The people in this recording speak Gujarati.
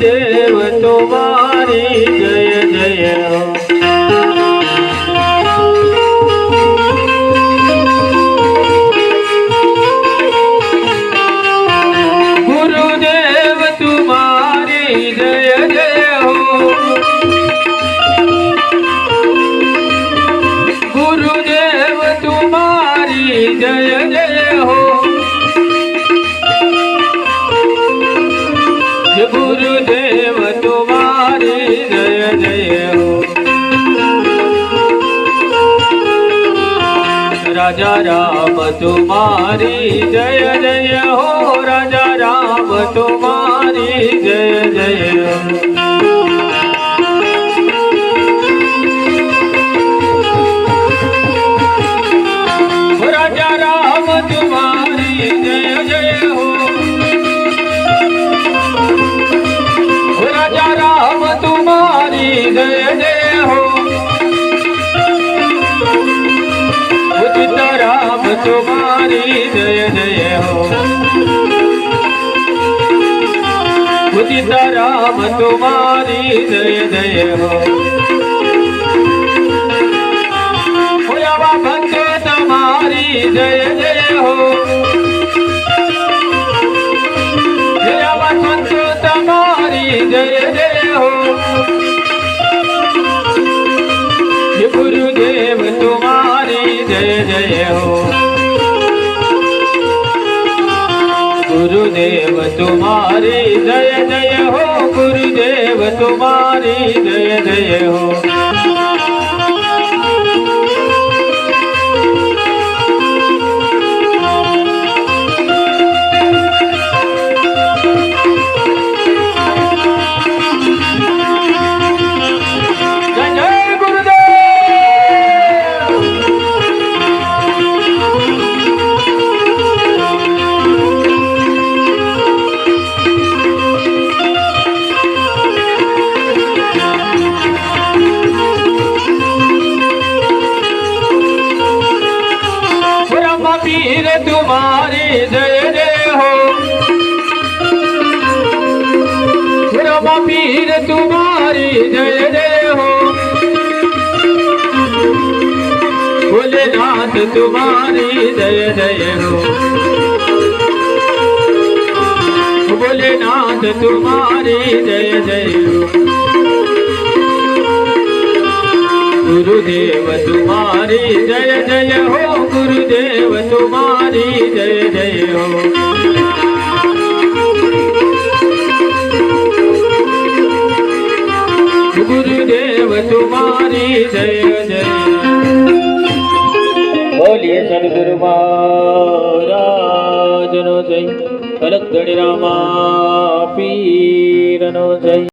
તમારી જય જય હો ગુરુદેવ તુમારી જય જય હો ગુરુદેવ જય જય રાજા રામ તુમારી જય જય હો રાજા રામ તુમારી જય જય જય જય હો. ઉદિત રામ તુમારી જય જય હો ઉદિત રામ તુમારી જય જય હો ભક્તો તમારી જય જય હો જય જય હે જય જય હો ગુરુદેવ તુમારી જય જય હો ગુરુદેવ તુમારી જય જય હો. ब्रह्म पीर तुम्हारी जय जय हो ब्रह्म पीर तुम्हारी जय जय हो भोलेनाथ तुम्हारी जय जय हो भोलेनाथ तुम्हारी जय जय हो ગુરુદેવ તુમારી, જય જય હો, ગુરુદેવ તુમારી, જય જય હો. ગુરુદેવ તુમારી, જય જય બોલીએ સદગુરુ મહારાજનો જય. અલગ ગણિરામા પીરનો જય.